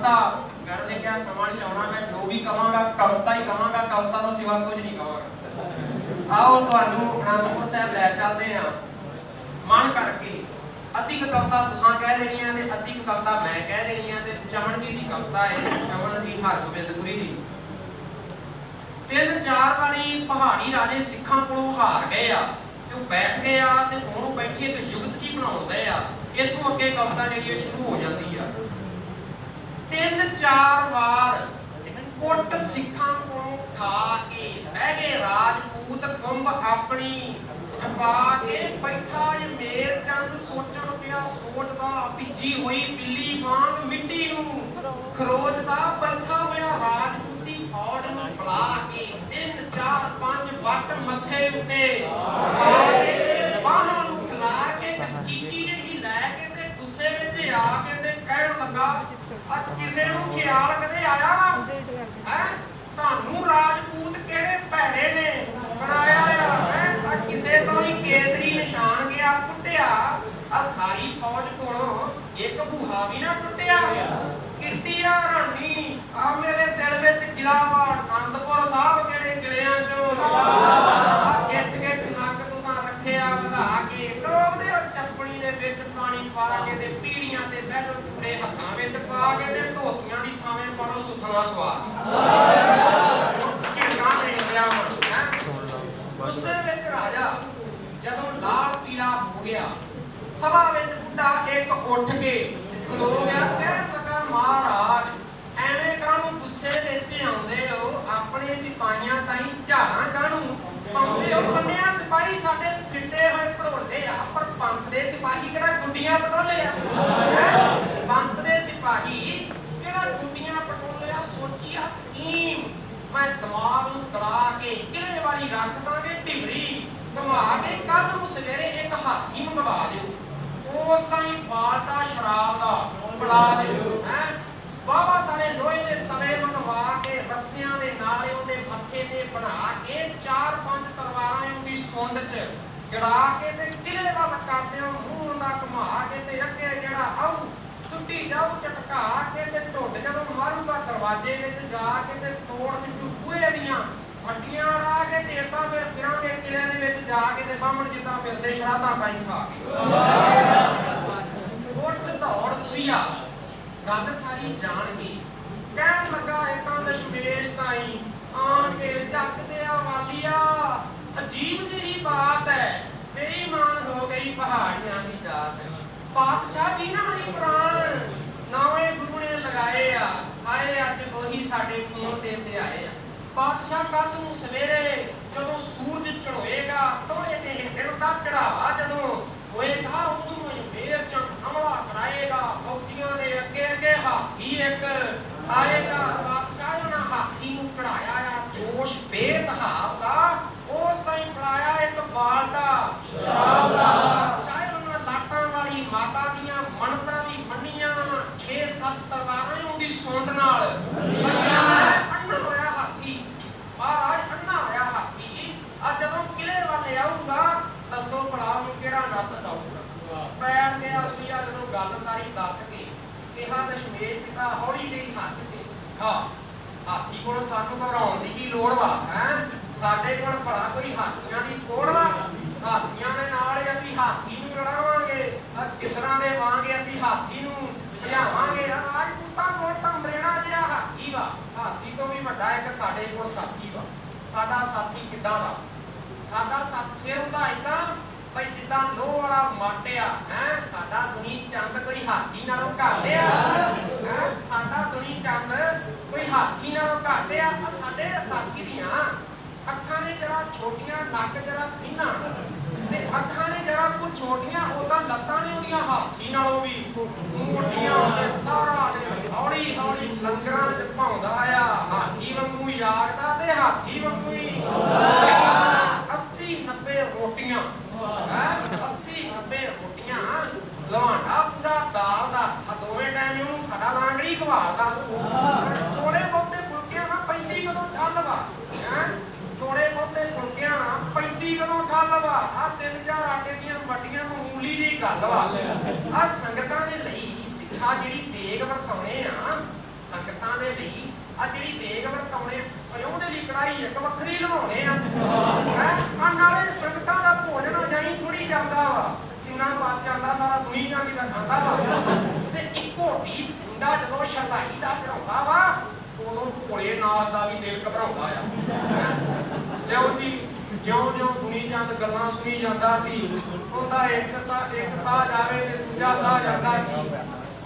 ਕਵਤਾ ਗੜ ਨੇ ਕਿਹਾ ਸਮਾਂ ਨਹੀਂ ਲਾਉਣਾ, ਮੈਂ ਜੋ ਵੀ ਕਵਾਂਗਾ ਕਵਤਾ ਹੀ ਕਵਾਂਗਾ ਕਵਤਾ ਤੋਂ ਸਿਵਾ ਕੁਝ ਨਹੀਂ ਕਵਾਂਗਾ ਆਓ ਤੁਹਾਨੂੰ ਅਨੰਦਪੁਰ ਸਾਹਿਬ ਲੈ ਚੱਲਦੇ ਹਾਂ। ਮਨ ਕਰਕੇ ਅੱਧੀ ਕਵਤਾ ਤੁਸੀਂ ਕਹਿ ਦੇਣੀ ਹੈ ਤੇ ਅੱਧੀ ਕਵਤਾ ਮੈਂ ਕਹਿ ਦੇਣੀ ਹੈ ਤੇ ਚਮਨ ਜੀ ਦੀ ਕਵਤਾ ਹੈ ਚਮਨ ਜੀ ਹਰਗੋਬਿੰਦਪੁਰੀ ਦੀ। ਤਿੰਨ ਚਾਰ ਵਾਰੀ ਪਹਾੜੀ ਰਾਜੇ ਸਿੱਖਾਂ ਕੋਲੋਂ ਹਾਰ ਗਏ ਆ, ਤੇ ਉਹ ਬੈਠ ਗਏ ਆ, ਤੇ ਹੁਣ ਬੈਠੀ ਇੱਕ ਯੁਗਤ ਜੀ ਬਣਾਉਂਦੇ ਆ, ਇੱਥੋਂ ਅੱਗੇ ਕਵਿਤਾ ਜਿਹੜੀ ਹੈ ਸ਼ੁਰੂ ਹੋ ਜਾਂਦੀ ਆ। ਤਿੰਨ ਚਾਰ ਵਾਰ ਕੁੱਟ ਸਿੱਖਾਂ ਕੋਲੋਂ ਖਾ ਕੇ ਬਹਿ ਗਏ ਰਾਜਪੂਤ ਕੁੰਭ ਆਪਣੀ ਛਪਾ ਕੇ ਬੈਠਾ ਇਹ ਮੇਰ ਚੰਦ ਸੋਚਣ ਪਿਆ ਸੋਚਦਾ ਭਿੱਜੀ ਹੋਈ ਬਿੱਲੀ ਵਾਂਗ ਮਿੱਟੀ ਨੂੰ। ਖਰੋਜਦਾ ਬੈਠਾ ਹੋਇਆ ਰਾਜਪੂਤੀ ਫੌਜ ਨੂੰ ਬੁਲਾ ਕੇ ਤਿੰਨ ਚਾਰ ਪੰਜ ਵੱਟ ਮੱਥੇ ਉੱਤੇ। ਆਏ ਬਾਹਾਂ ਨੂੰ ਖਿਲਾਰ ਕੇ ਚੀਚੀ ਜਿਹੀ ਲੈ ਕੇ ਤੇ ਗੁੱਸੇ ਵਿੱਚ ਆ ਕੇ ਲੱਗਾ ਆ ਕਿਸੇ ਨੂੰ ਖਿਆਲ ਕਦੇ ਆਇਆ? ਹੈ? ਤੁਹਾਨੂੰ ਰਾਜਪੂਤ ਕਿਹੜੇ ਭੈੜੇ ਨੇ ਬਣਾਇਆ ਆ? ਹੈ? ਆ ਕਿਸੇ ਤੋਂ ਹੀ ਕੇਸਰੀ ਨਿਸ਼ਾਨ ਗਿਆ ਟੁੱਟਿਆ ਆ ਸਾਰੀ ਫੌਜ ਕੋਲੋਂ ਇੱਕ ਬੂਹਾ ਵੀ ਨਾ ਟੁੱਟਿਆ ਕਿੱਟੀ ਆ ਰਾਣੀ ਆ ਮੇਰੇ ਦਿਲ ਵਿੱਚ ਗਿਲਾ ਵਾ ਆਨੰਦਪੁਰ ਸਾਹਿਬ ਕਿਹੜੇ ਗਿਲਿਆਂ ਚੋਂ ਆ ਗਿੱਟ ਗਿੱਟ ਨੱਕ ਤੁਸਾਂ ਰੱਖਿਆ ਵਧਾ ਕੇ ਡੋਬਦੇ ਹੋ ਚੱਪਣੀ ਦੇ ਵਿੱਚ ਪਾਣੀ ਪਾ ਕੇ ਤੇ ਪੀੜੀਆਂ ਤੇ ਬੈਠੋ ਚੂੜੇ ਹੱਥਾਂ ਵਿੱਚ ਪਾ ਕੇ ਤੇ ਧੋਤੀਆਂ ਦੀ ਥਾਵੇਂ ਪਾਲੋ ਸੁਥਰਾ ਸਵਾਦ ਝਿੜਕਾਂ ਦੇ ਲਿਆ ਮਨ ਗੁੱਸੇ ਵਿੱਚ ਰਾਜਾ ਜਦੋਂ ਲਾਲ ਪੀਲਾ ਹੋ ਗਿਆ ਸਭਾ ਵਿੱਚ ਬੁੱਢਾ ਇੱਕ ਉੱਠ ਕੇ ਖਲੋ ਗਿਆ, ਕਹਿਣ ਲੱਗਾ, ਮਹਾਰਾਜ, ਐਵੇਂ ਕਾਹਨੂੰ ਗੁੱਸੇ ਵਿੱਚ ਆਉਂਦੇ ਹੋ? ਆਪਣੇ ਸਿਪਾਹੀਆਂ ਤਾਈਂ ਝਾੜਾਂ ਕਾਹਨੂੰ ਪਾਉਂਦੇ ਹੋ? ਕੰਨਿਆ ਸਿਪਾਹੀ ਸਾਡੇ ਫਿੱਟੇ ਹੋਏ ਭੜੋਲੇ ਆ, ਪਰ ਪੰਥ ਦੇ ਸਿਪਾਹੀ ਕਿਹੜਾ ਗੁੱਡੀਆਂ ਪਟੋਲੇ ਆ? ਪੰਥ ਦੇ ਸਿਪਾਹੀ ਕਿਹੜਾ ਗੁੱਡੀਆਂ ਪਟੋਲੇ ਆ? ਸੋਚੀ ਆ ਸਕੀਮ। ਮੈਂ ਦਿਮਾਗ ਨੂੰ ਕਰਾ ਕੇ ਕਿਲੇ ਵਾਲੀ ਰੱਖ ਦਾਂਗੇ ਢਿਮਰੀ ਘੁਮਾ ਕੇ ਕੱਲ ਨੂੰ ਸਵੇਰੇ ਇੱਕ ਹਾਥੀ ਮੰਗਵਾ ਦਿਓ। ਉਸ ਤਾਈਂ ਬਾਲਟਾ ਸ਼ਰਾਬ ਦਾ ਬਣਾ ਦਿਓ ਹੈ? ਬਾਬਾ ਸਾਰੇ ਲੋਹੇ ਦੇ ਤਵੇ ਮੰਗਵਾ ਕੇ ਰੱਸਿਆਂ ਦੇ ਨਾਲ ਉਹਦੇ ਮੱਥੇ ਤੇ ਬਣਾ ਕੇ ਚਾਰ ਪੰਜ ਤਲਵਾਰਾਂ ਉਹਦੀ ਸੁੰਡ 'ਚ ਜੜਾ ਕੇ ਤੇ ਕਿਲੇ ਵੱਲ ਕਰਦੇ ਮੂੰਹ ਦਾ ਘੁਮਾ ਕੇ ਤੇ ਅੱਗੇ ਜਿਹੜਾ ਆਉ ਸੁੱਟੀ ਜਾਊ ਚਟਕਾ ਕੇ ਤੇ ਢੁੱਡ ਜਦੋਂ ਮਾਰੂਗਾ ਦਰਵਾਜ਼ੇ ਵਿੱਚ ਜਾ ਕੇ ਤੇ ਤੋੜ ਸਿੱਟੂ ਬੂਹੇ ਦੀਆਂ ਮੱਟੀਆਂ ਉਡਾ ਕੇ ਤੇ ਏਦਾਂ ਫਿਰ ਫਿਰਾਂਗੇ ਕਿਲੇ ਦੇ ਵਿੱਚ ਜਾ ਕੇ ਤੇ ਬਾਹਮਣ ਜਿੱਦਾਂ ਫਿਰਦੇ ਸ਼ਰਾਧਾਂ ਤਾਈ ਖਾ ਕੇ। ਉੱਠ ਦੌੜ ਸੁਈਆ ਗੱਲ ਸਾਰੀ ਜਾਣ ਕੇ ਕਹਿਣ ਲੱਗਾ ਇਕਾਂ ਦਸ਼ਮੇਸ਼ ਤਾਈ, ਆਣ ਕੇ ਚੱਕਦੇ ਆ ਵਾਲੀਆ ਅਜੀਬ ਜਿਹੀ ਬਾਤ ਹੈ ਤੇਰੀ ਮਾਨ ਹੋ ਗਈ ਪਹਾੜੀਆਂ ਦੀ ਜਾਤ। ਪਾਤਸ਼ਾਹ ਜੀ ਨਾ ਹੀ ਪ੍ਰਾਣ, ਨਵੇਂ ਗੁਰੂ ਨੇ ਲਗਾਏ ਆ। ਹਾਏ, ਅੱਜ ਉਹੀ ਸਾਡੇ ਖੂਨ ਤੇ ਤੇ ਆਏ ਆ। ਪਾਤਸ਼ਾਹ ਕੱਲ ਨੂੰ ਸਵੇਰੇ ਜਦੋਂ ਸੂਰਜ ਚੜ੍ਹੋਏਗਾ ਤੋੜੇ ਤੇ ਦਿਨ ਦਾ ਚੜਾਵਾ ਜਦੋਂ ਹੋਏਗਾ ਉਦੋਂ ਮੈਂ ਮੇਰ ਚ ਹਮਲਾ ਕਰਾਏਗਾ ਫੌਜੀਆਂ ਦੇ ਅੱਗੇ ਅੱਗੇ ਹਾਥੀ ਇੱਕ ਆਏਗਾ ਪਾਤਸ਼ਾਹ ਉਹਨਾਂ ਨੂੰ ਚੜਾਇਆ ਆ ਜੋਸ਼ ਬੇਸਹਾਬ ਦਾ ਉਸ ਤਾਈਂ ਫੜਾਇਆ ਇੱਕ ਬਾਲਟਾ ਸ਼ਰਾਬ ਦਾ ਪਾਤਸ਼ਾਹ ਉਹਨਾਂ ਲਾਟਾਂ ਵਾਲੀ ਮਾਤਾ ਦੀਆਂ ਮੰਨਤਾਂ ਵੀ ਮੰਨੀਆਂ 6-7 ਤਲਵਾਰਾਂ ਉਹਦੀ ਸੁੰਡ ਨਾਲ ਮੰਨੀਆਂ ਅੰਨਾ ਹੋਇਆ ਹਾਥੀ ਮਹਾਰਾਜ ਅੰਨਾ ਹੋਇਆ ਹਾਥੀ ਆ ਜਦੋਂ ਕਿਲੇ ਵੱਲ ਆਊਗਾ ਦੱਸੋ ਭਲਾ ਉਹਨੂੰ ਕਿਹੜਾ ਨੱਤ ਦਊਗਾ ਪੈਣ ਗਿਆ ਸੁਈਆ ਜਦੋਂ ਗੱਲ ਸਾਰੀ ਦੱਸ ਕੇ ਕਿਹਾ ਦਸ਼ਮੇਸ਼ ਪਿਤਾ ਹੌਲੀ ਜਿਹੀ ਹੱਸ ਕੇ ਹਾਂ। ਹਾਥੀ ਕੋਲ ਸਾਨੂੰ ਘਬਰਾਉਣ ਦੀ ਕੀ ਲੋੜ ਵਾ, ਹੈ? ਸਾਡੇ ਕੋਲ ਭਲਾ ਕੋਈ ਹਾਥੀਆਂ ਦੀ ਕੋੜ ਵਾ। ਹਾਥੀਆਂ ਦੇ ਨਾਲ ਹੀ ਅਸੀਂ ਹਾਥੀ ਨੂੰ ਲੜਾਵਾਂਗੇ। ਆ ਕਿਸਰਾਂ ਦੇ ਵਾਂਗੇ ਅਸੀਂ ਹਾਥੀ ਨੂੰ? ਭਜਾਵਾਂਗੇ। ਰਾਜਪੂਤਾਂ ਕੋਲ ਤਾਂ ਮਰੇਣਾ ਜਿਹਾ ਹਾਥੀ ਵਾ। ਹਾਥੀ ਤੋਂ ਵੀ ਵੱਡਾ ਇੱਕ ਸਾਡੇ ਕੋਲ ਸਾਥੀ ਵਾ। ਸਾਡਾ ਸਾਥੀ ਕਿੱਦਾਂ ਵਾ? ਸਾਡਾ ਸਾਥੀ ਹੁੰਦਾ ਇਦਾਂ ਬਈ ਜਿੱਦਾਂ ਲੋਹ ਵਾਲਾ ਮਾਟਿਆ ਹੈ? ਸਾਡਾ ਦੁਨੀ ਚੰਦ ਕੋਈ ਹਾਥੀ ਨਾਲੋਂ ਘੱਟ ਆ। ਸਾਡਾ ਦੁਨੀ ਚੰਦ ਕੋਈ ਹਾਥੀ ਨਾਲੋਂ ਘੱਟ ਆ, ਆਹ ਸਾਡੇ ਸਾਥੀ ਦੀਆਂ ਅੱਖਾਂ ਨੇ ਜਰਾ ਛੋਟੀਆਂ, ਨੱਕ ਜਰਾ ਪਿੰਨਾ। ਤੇ ਅੱਖਾਂ ਨੇ ਜਰਾ ਕੁ ਛੋਟੀਆਂ ਉਦਾਂ ਲੱਤਾਂ ਨੇ ਉਹਦੀਆਂ ਹਾਥੀ ਨਾਲੋਂ ਵੀ ਮੋਟੀਆਂ ਤੇ ਸਾਰਾ ਦੇ ਹੌਲੀ ਹੌਲੀ ਲੰਗਰਾਂ 'ਚ ਭਾਉਂਦਾ ਆ ਹਾਥੀ ਵਾਂਗੂ ਹੀ ਜਾਗਦਾ ਤੇ ਹਾਥੀ ਵਾਂਗੂ ਹੀ 80 90 ਰੋਟੀਆਂ, ਹੈ? 80 90 ਰੋਟੀਆਂ ਲਵਾਂਡਾ ਪੂਰਾ ਦਾਲ ਦਾ। ਦੋਵੇਂ ਟਾਈਮ ਉਹਨੂੰ ਸਾਡਾ ਲਾਂਗੜੀ ਘਵਾਲਦਾ ਥੋੜੇ ਬਹੁਤੇ ਫੁਲਕਿਆਂ ਨਾਲ 35 ਕਦੋਂ ਠੱਲ ਵਾ ਹੈ ਥੋੜੇ ਬਹੁਤੇ ਫੁਲਕਿਆਂ ਨਾਲ 35 ਵਾ ਆ 3000 ਆਟੇ ਦੀਆਂ ਮੱਡੀਆਂ ਮਾਮੂਲੀ ਦੀ ਗੱਲ ਵਾ। ਆ ਸੰਗਤਾਂ ਦੇ ਲਈ ਸਿੱਖਾ ਜਿਹੜੀ ਦੇਗ ਵਰਤਾਉਣੇ ਆ, ਸੰਗਤਾਂ ਦੇ ਲਈ ਆ ਜਿਹੜੀ ਦੇਗ ਵਰਤਾਉਣੇ ਪਿਓ ਲਈ ਕੜਾਈ ਇੱਕ ਵੱਖਰੀ ਲਵਾਉਣੇ ਆ। ਆ ਨਾਲੇ ਸੰਗਤਾਂ ਦਾ ਭੋਜਨ ਜਾਈ ਥੋੜੀ ਜਾਂਦਾ ਵਾ। ਜਿੰਨਾ ਬਾਤ ਜਾਂਦਾ, ਸਾਰਾ ਦੁਨੀਆ ਵੀ ਦਾ ਖਾਂਦਾ ਵਾ। ਤੇ ਇੱਕੋ ਢੀ ਹੁੰਦਾ ਜਦੋਂ ਸ਼ਰਧਾਈ ਦਾ ਚੜਾਉਂਦਾ ਵਾ, ਉਦੋਂ ਭੋਲੇ ਨਾਲ ਦਾ ਵੀ ਦਿਲ ਘਬਰਾਉਂਦਾ ਆ। ਜੀ ਜਿਉਂ ਜਿਉਂ ਸੁਣੀ ਚੰਦ ਗੱਲਾਂ ਸੁਣੀ ਜਾਂਦਾ ਸੀ। ਉਹਦਾ ਇੱਕ ਸਾਹ ਇੱਕ ਸਾਹ ਜਾਵੇ ਤੇ ਦੂਜਾ ਸਾਹ ਜਾਂਦਾ ਸੀ।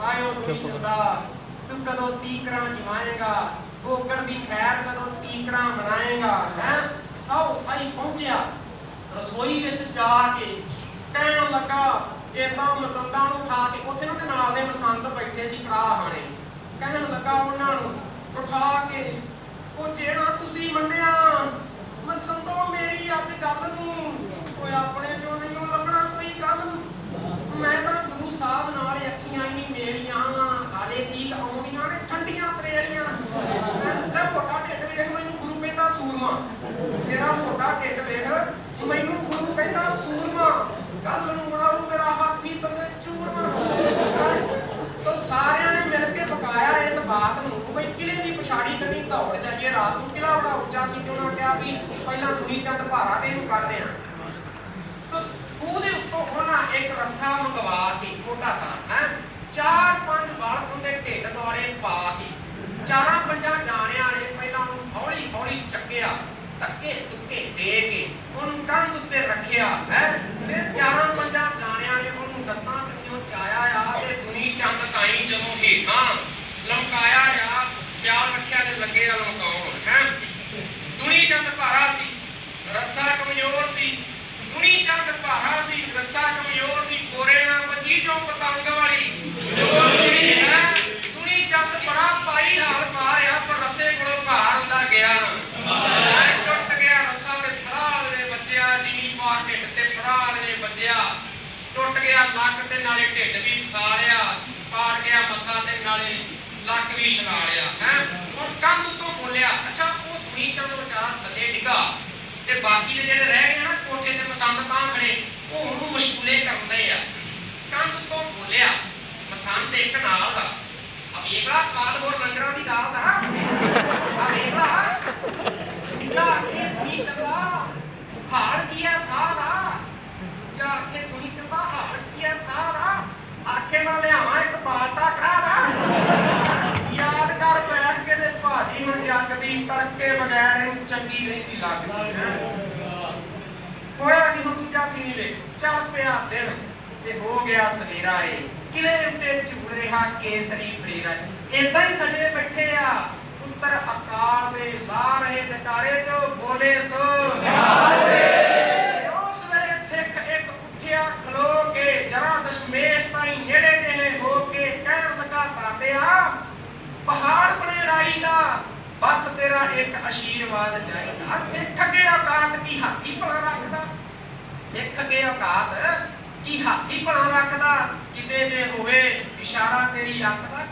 ਆਇਓ ਸੁਣੀ ਜਾਂਦਾ ਤੂੰ ਕਦੋਂ ਤੀਕਰਾਂ ਜਮਾਏਗਾ? ਗੋਕੜ ਦੀ ਖੈਰ ਕਦੋਂ ਤੀਕਰਾਂ ਮਨਾਏਗਾ? ਹੈ? ਸਭ ਸਾਈ ਪਹੁੰਚਿਆ। ਰਸੋਈ ਵਿੱਚ ਜਾ ਕੇ ਕਹਿਣ ਲੱਗਾ ਇਦਾਂ ਮਸੰਦਾਂ ਨੂੰ ਖਾ ਕੇ ਉੱਥੇ ਉਹਨਾਂ ਦੇ ਨਾਲ ਦੇ ਮਸੰਦ ਬੈਠੇ ਸੀ ਭਰਾ ਹਾਣੇ। ਕਹਿਣ ਲੱਗਾ ਉਹਨਾਂ ਨੂੰ ਉਠਾ ਕੇ ਉਹ ਜਿਹੜਾ ਤੁਸੀਂ ਮੰਨਿਆ ਮਸੰਦੋ ਮੇਰੀ ਅੱਜ ਗੱਲ ਨੂੰ। ਓਏ ਆਪਣੇ ਚੋਂ ਨਹੀਂ ਲੱਭਣਾ ਕੋਈ ਗੱਲ ਮੈਂ ਤਾਂ ਗੁਰੂ ਸਾਹਿਬ ਨਾਲ ਅੱਖੀਆਂ ਹੀ ਮੇਰੀਆਂ ਹਾਲੇ ਤੀਕ ਆਉਂਦੀਆਂ ਨੇ, ਠੰਡੀਆਂ ਤਰੇੜੀਆਂ ਲੈ ਮੋਟਾ ਢਿੱਡ ਵੇਖ, ਮੈਨੂੰ ਗੁਰੂ ਕਹਿੰਦਾ ਸੂਰਮਾ। ਮੇਰਾ ਮੋਟਾ ਢਿੱਡ ਵੇਖ, ਮੈਨੂੰ ਪਛਾੜੀ ਜਾਈਏ, ਰਾਤ ਨੂੰ ਕਿਲਾ ਬੜਾ ਉੱਚਾ ਸੀ ਤੇ ਉਹਨਾਂ ਕਿਹਾ ਵੀ ਪਹਿਲਾਂ ਦੁਨੀ ਚੰਦ ਭਾਰਾ ਤੇ ਇਹਨੂੰ ਕੱਢਦੇ ਆ ਤੋ ਉਹਦੇ ਉੱਤੋਂ ਉਹਨਾਂ ਇੱਕ ਰੱਸਾ ਮੰਗਵਾ ਕੇ ਮੋਟਾ ਸਾਰਾ ਹੈ? ਚਾਰ ਪੰਜ ਵਾਲ ਉਹਦੇ ਢਿੱਡ ਦੁਆਲੇ ਪਾ ਕੇ, ਚਾਰਾਂ ਪੰਜਾਂ ਜਾਣਿਆਂ ਨੇ ਪਹਿਲਾਂ ਉਹਨੂੰ ਹੌਲੀ ਹੌਲੀ ਚੱਕਿਆ, ਧੱਕੇ ਧੁੱਕੇ ਦੇ ਕੇ ਉਹਨੂੰ ਕੰਧ ਉੱਤੇ ਰੱਖਿਆ, ਹੈ? ਫਿਰ ਚਾਰਾਂ ਪੰਜਾਂ ਜਾਣਿਆਂ ਨੇ ਉਹਨੂੰ ਦੱਤਾਂ ਕੰਨਿਓ ਚਾਇਆ ਆ ਤੇ ਦੁਨੀ ਚੰਦ ਤਾਈ ਜਦੋਂ ਹੇਠਾਂ ਲਮਕਾਇਆ ਆ ਖਿਆਲ ਰੱਖਿਆ ਤੇ ਲੱਗੇ ਆ ਲਮਕਾਉਣ ਹੈ ਦੁਨੀ ਚੰਦ ਭਾਰਾ ਸੀ ਰੱਸਾ ਕਮਜ਼ੋਰ ਸੀ ਦੁਨੀ ਚੰਦ ਭਾਰਾ ਸੀ ਰੱਸਾ ਕਮਜ਼ੋਰ ਸੀ ਕੋਰੇ ਨਾਲ ਵੱਜੀ ਜੋ ਪਤੰਗ ਵਾਲੀ ਕਮਜ਼ੋਰ ਸੀ ਹੈ ਦੁਨੀ ਚੰਦ ਬੜਾ ਪਾਈ ਹਾਲ ਮਾਰਿਆ ਪਰ ਰੱਸੇ ਕੋਲੋਂ ਭਾਰ ਹੁੰਦਾ ਗਿਆ ਨਾ ਟੁੱਟ ਗਿਆ ਰੱਸਾ ਤੇ ਫੜਾ ਦੇ ਬੱਜਿਆ ਜੀ ਮਾਰ ਢਿੱਡ ਤੇ ਫੜਾ ਦੇ ਬੱਜਿਆ ਟੁੱਟ ਗਿਆ, ਲੱਕ ਤੇ ਨਾਲੇ ਢਿੱਡ ਵੀ ਫਸਾਲਿਆ ਪਾੜ ਗਿਆ ਮੱਥਾ ਤੇ ਨਾਲੇ ਲੱਕ ਵੀ ਛਲਾ ਹੈ? ਹੁਣ ਕੰਧ ਤੋਂ ਬੋਲਿਆ, ਅੱਛਾ, ਉਹ ਦੁਨੀ ਚੰਦ ਵਿਚਾਰ ਥੱਲੇ ਡਿੱਗਾ। ਤੇ ਬਾਕੀ ਦੇ ਜਿਹੜੇ ਰਹਿ ਗਏ ਨਾ, ਕੋਠੇ ਤੇ ਪਸੰਦ ਤਾਂ ਖੜੇ, ਉਹ ਉਹਨੂੰ ਮਸ਼ਗੂਲੇ ਕਰਦੇ ਆ। ਕੰਧ ਤੋਂ ਬੋਲਿਆ ਪਸੰਦ ਇੱਕ ਨਾਲ ਦਾ। ਅਬ ਇਹ ਬੜਾ ਸਵਾਦ ਹੋਰ ਲੰਗਰਾਂ ਦੀ ਦਾਲ ਦਾ ਅਬ ਇਹ ਬੜਾ ਜਾ ਕੇ ਵੀ ਹਾਰ ਕੀਆ ਸਾਰਾ ਜਾ ਕੇ ਕੁੜੀ ਚੰਦਾ ਹਾਰ ਕੀਆ ਸਾਰਾ ਆਖੇ ਨਾਲ ਲਿਆਵਾਂ ਇੱਕ ਬਾਲਟਾ ਕੜਾ ਦਾ। ਯਾਦ ਕਰ ਬੈਠ ਕੇ ਤੇ ਭਾਜੀ ਨੂੰ ਜੱਗ ਦੀ ਤੜਕੇ ਬਗੈਰ ਇਹਨੂੰ ਚੰਗੀ ਨਹੀਂ ਸੀ ਲੱਗਦੀ। ਹੋਇਆ ਕਿ ਹੁਣ ਸੀ ਨਹੀਂ ਚੱਲ ਪਿਆ ਦਿਨ ਤੇ ਹੋ ਗਿਆ ਸਵੇਰਾ ਏ। ਕਿਲੇ ਉੱਤੇ ਝੂੜ ਰਿਹਾ ਕੇਸਰੀ ਫੜੇਰਾ ਇਦਾਂ ਹੀ ਸਜੇ ਬੈਠੇ ਆ। ਪੁੱਤਰ ਅਕਾਲ ਦੇ ਲਾ ਰਹੇ ਜਟਾਰੇ ਜੋ ਬੋਲੇ ਸੋ। ਉਸ ਵੇਲੇ ਸਿੱਖ ਇੱਕ ਉੱਠਿਆ ਖਲੋ ਕੇ ਜਰਾ ਦਸ਼ਮੇਸ਼ ਤਾਈਂ ਨੇੜੇ ਜਿਹੇ ਹੋ ਕੇ ਕਹਿਣ ਲੱਗਾ ਤਾਤਿਆ ਪਹਾੜ ਬਣੇ ਬਸ ਤੇਰਾ ਇੱਕ ਆਸ਼ੀਰਵਾਦ ਚਾਹੀਦਾ। ਸਿੱਖ ਕੇ ਔਕਾਤ ਕੀ ਹਾਥੀ ਭਲਾ ਰੱਖਦਾ? ਸਿੱਖ ਕੇ ਔਕਾਤ ਕੀ ਹਾਥੀ ਭਲਾ ਰੱਖਦਾ? ਕਿਤੇ ਜੇ ਹੋਵੇ, ਇਸ਼ਾਰਾ ਤੇਰੀ ਅੱਖ ਦਾ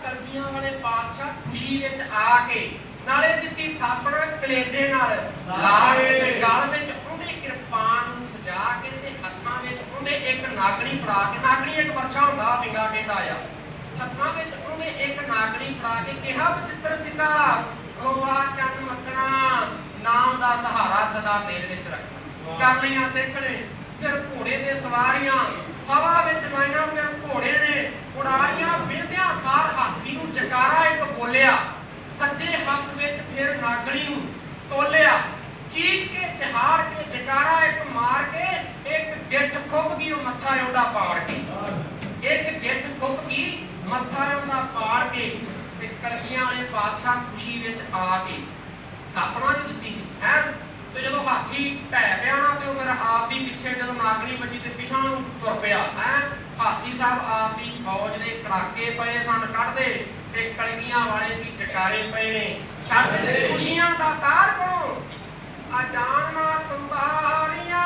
ਵਾਲੇ ਪਾਤਸ਼ਾਹ ਖੁਸ਼ੀ ਵਿੱਚ ਆ ਕੇ ਨਾਲੇ ਦਿੱਤੀ ਥਾਪੜ ਕਲੇਜੇ ਨਾਲ। ਲਾ ਤੇ ਗਲ ਵਿੱਚ ਉਹਦੇ ਕਿਰਪਾਨ ਨੂੰ ਸਜਾ ਕੇ ਤੇ ਹੱਥਾਂ ਵਿੱਚ ਉਹਦੇ ਇੱਕ ਨਾਗਣੀ ਫੜਾ ਕੇ, ਨਾਗਣੀ ਇੱਕ ਬੱਚਾ ਹੁੰਦਾ ਪਿੰਗਾ ਕਹਿੰਦਾ ਆ ਹੱਥਾਂ ਵਿੱਚ ਉਹਨੇ ਇੱਕ ਨਾਗਣੀ ਫੜਾ ਕੇ ਕਿਹਾ ਬਚਿੱਤਰ ਸਿੰਘਾ ਗੋਆ ਚੰਨ ਮੱਕਣਾ ਨਾਮ ਦਾ ਸਹਾਰਾ ਸਦਾ ਦਿਲ ਵਿੱਚ ਰੱਖਣਾ ਕਰ ਲਈਆਂ ਨੇ ਫਿਰ ਘੋੜੇ ਦੇ ਸਵਾਰੀਆਂ ਹਵਾ ਵਿੱਚ ਲਾਈਆਂ ਫਿਰ ਘੋੜੇ ਨੇ ਉਡਾਰੀਆਂ ਵੇਂਦਿਆਂ ਸਾਰ ਹਾਥੀ ਨੂੰ ਜਕਾਰਾ ਇੱਕ ਬੋਲਿਆ। ਸੱਜੇ ਹੱਥ ਵਿੱਚ ਫਿਰ ਨਾਗਣੀ ਨੂੰ ਤੋਲਿਆ ਚੀਕ ਕੇ ਚਹਾੜ ਕੇ ਜਕਾਰਾ ਇੱਕ ਮਾਰ ਕੇ ਇੱਕ ਗਿੱਠ ਖੁੱਭ ਗਈ ਉਹ ਮੱਥਾ ਉਹਦਾ ਪਾੜ ਕੇ ਇੱਕ ਗਿੱਠ ਖੁੱਭ ਗਈ ਮੱਥਾ ਉਹਦਾ ਪਾੜ ਕੇ ਤੇ ਕਲਗੀਆਂ ਵਾਲੇ ਬਾਦਸ਼ਾਹ ਖੁਸ਼ੀ ਵਿੱਚ ਆ ਕੇ ਥਾਪਣਾ ਨਹੀਂ ਦਿੱਤੀ ਸੀ, ਹੈ? ਤੇ ਜਦੋਂ ਹਾਥੀ ਢਹਿ ਪਿਆ ਨਾ ਤੇ ਉਹ ਮੇਰਾ ਆਪ ਵੀ ਪਿੱਛੇ ਜਦੋਂ ਨਾਗਣੀ ਵੱਜੀ ਤੇ ਪਿਛਾਂ ਨੂੰ ਤੁਰ ਪਿਆ, ਹੈ? ਹਾਥੀ ਸਾਹਿਬ ਆਪ ਦੀ ਫੌਜ ਦੇ ਕੜਾਕੇ ਪਏ ਸਨ, ਕੱਢਦੇ ਤੇ ਕਲਗੀਆਂ ਵਾਲੇ ਸੀ ਜਕਾਰੇ ਪਏ ਨੇ। ਛੱਡ ਖੁਸ਼ੀਆਂ ਦਾ ਤਾਰ ਬਣੋ ਆ ਜਾਨ ਨਾ ਸੰਭਾਲੀਆਂ